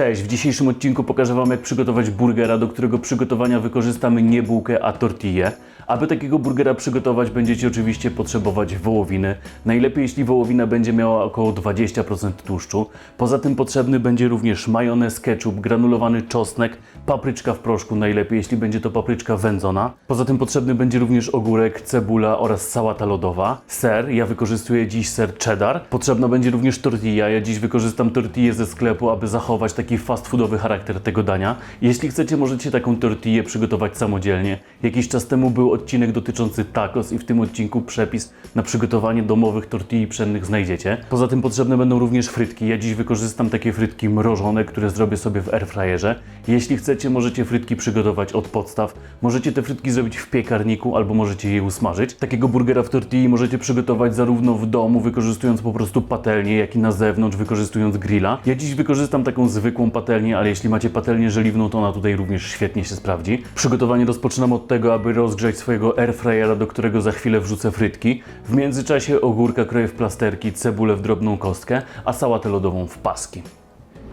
Cześć, w dzisiejszym odcinku pokażę Wam jak przygotować burgera, do którego przygotowania wykorzystamy nie bułkę, a tortillę. Aby takiego burgera przygotować będziecie oczywiście potrzebować wołowiny. Najlepiej jeśli wołowina będzie miała około 20% tłuszczu. Poza tym potrzebny będzie również majonez, ketchup, granulowany czosnek, papryczka w proszku, najlepiej jeśli będzie to papryczka wędzona. Poza tym potrzebny będzie również ogórek, cebula oraz sałata lodowa. Ser, ja wykorzystuję dziś ser cheddar. Potrzebna będzie również tortilla, ja dziś wykorzystam tortillę ze sklepu, aby zachować taki fast foodowy charakter tego dania. Jeśli chcecie, możecie taką tortillę przygotować samodzielnie. Jakiś czas temu był odcinek dotyczący tacos i w tym odcinku przepis na przygotowanie domowych tortilli pszennych znajdziecie. Poza tym potrzebne będą również frytki. Ja dziś wykorzystam takie frytki mrożone, które zrobię sobie w airfryerze. Jeśli chcecie, możecie frytki przygotować od podstaw. Możecie te frytki zrobić w piekarniku albo możecie je usmażyć. Takiego burgera w tortilli możecie przygotować zarówno w domu, wykorzystując po prostu patelnię, jak i na zewnątrz, wykorzystując grilla. Ja dziś wykorzystam taką zwykłą patelnię, ale jeśli macie patelnię żeliwną, to ona tutaj również świetnie się sprawdzi. Przygotowanie rozpoczynam od tego, aby rozgrzać swojego airfryera, do którego za chwilę wrzucę frytki. W międzyczasie ogórka kroję w plasterki, cebulę w drobną kostkę, a sałatę lodową w paski.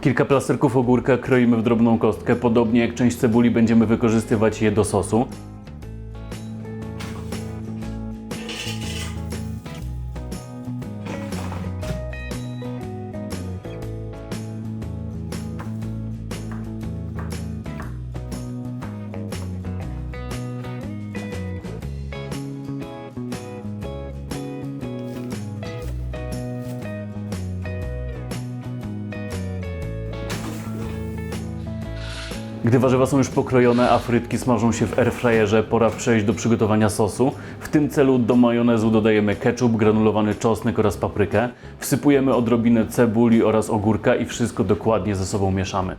Kilka plasterków ogórka kroimy w drobną kostkę, podobnie jak część cebuli będziemy wykorzystywać je do sosu. Gdy warzywa są już pokrojone, a frytki smażą się w airfryerze, pora przejść do przygotowania sosu. W tym celu do majonezu dodajemy ketchup, granulowany czosnek oraz paprykę. Wsypujemy odrobinę cebuli oraz ogórka i wszystko dokładnie ze sobą mieszamy.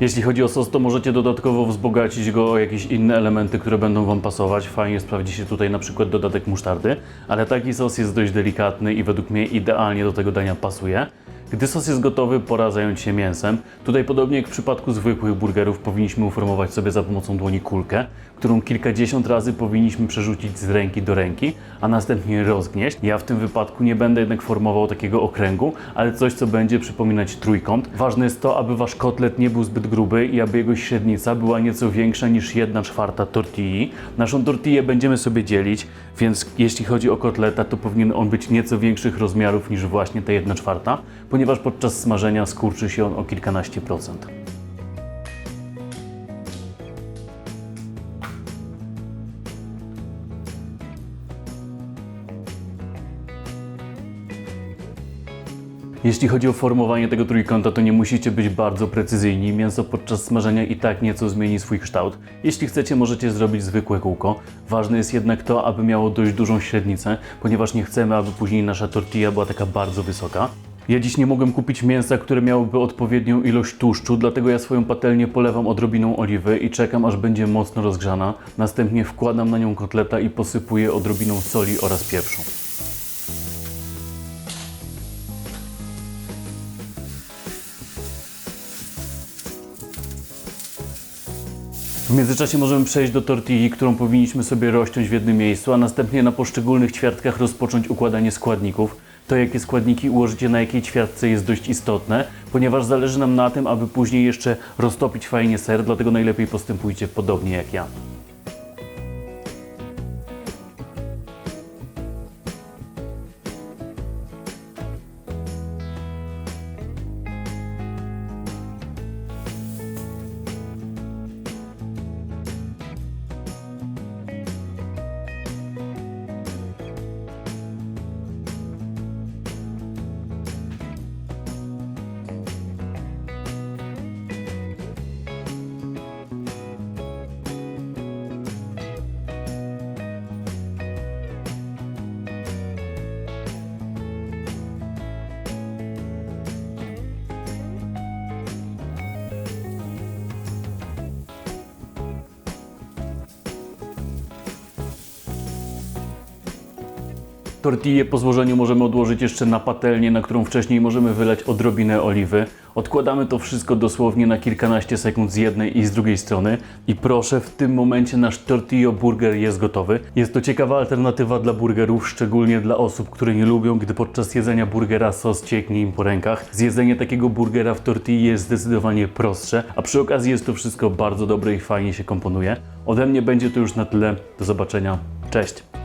Jeśli chodzi o sos, to możecie dodatkowo wzbogacić go o jakieś inne elementy, które będą Wam pasować. Fajnie sprawdzi się tutaj na przykład dodatek musztardy, ale taki sos jest dość delikatny i według mnie idealnie do tego dania pasuje. Gdy sos jest gotowy, pora zająć się mięsem. Tutaj podobnie jak w przypadku zwykłych burgerów powinniśmy uformować sobie za pomocą dłoni kulkę, którą kilkadziesiąt razy powinniśmy przerzucić z ręki do ręki, a następnie rozgnieść. Ja w tym wypadku nie będę jednak formował takiego okręgu, ale coś co będzie przypominać trójkąt. Ważne jest to, aby Wasz kotlet nie był zbyt gruby i aby jego średnica była nieco większa niż 1 czwarta tortilli. Naszą tortillę będziemy sobie dzielić, więc jeśli chodzi o kotleta, to powinien on być nieco większych rozmiarów niż właśnie ta 1 czwarta, ponieważ podczas smażenia skurczy się on o kilkanaście procent. Jeśli chodzi o formowanie tego trójkąta, to nie musicie być bardzo precyzyjni. Mięso podczas smażenia i tak nieco zmieni swój kształt. Jeśli chcecie, możecie zrobić zwykłe kółko. Ważne jest jednak to, aby miało dość dużą średnicę, ponieważ nie chcemy, aby później nasza tortilla była taka bardzo wysoka. Ja dziś nie mogłem kupić mięsa, które miałoby odpowiednią ilość tłuszczu, dlatego ja swoją patelnię polewam odrobiną oliwy i czekam aż będzie mocno rozgrzana. Następnie wkładam na nią kotleta i posypuję odrobiną soli oraz pieprzu. W międzyczasie możemy przejść do tortilli, którą powinniśmy sobie rozciąć w jednym miejscu, a następnie na poszczególnych ćwiartkach rozpocząć układanie składników. To, jakie składniki ułożycie na jakiej ćwiartce jest dość istotne, ponieważ zależy nam na tym, aby później jeszcze roztopić fajnie ser, dlatego najlepiej postępujcie podobnie jak ja. Tortillę po złożeniu możemy odłożyć jeszcze na patelnię, na którą wcześniej możemy wylać odrobinę oliwy. Odkładamy to wszystko dosłownie na kilkanaście sekund z jednej i z drugiej strony. I proszę, w tym momencie nasz tortillo burger jest gotowy. Jest to ciekawa alternatywa dla burgerów, szczególnie dla osób, które nie lubią, gdy podczas jedzenia burgera sos cieknie im po rękach. Zjedzenie takiego burgera w tortilli jest zdecydowanie prostsze, a przy okazji jest to wszystko bardzo dobre i fajnie się komponuje. Ode mnie będzie to już na tyle. Do zobaczenia. Cześć!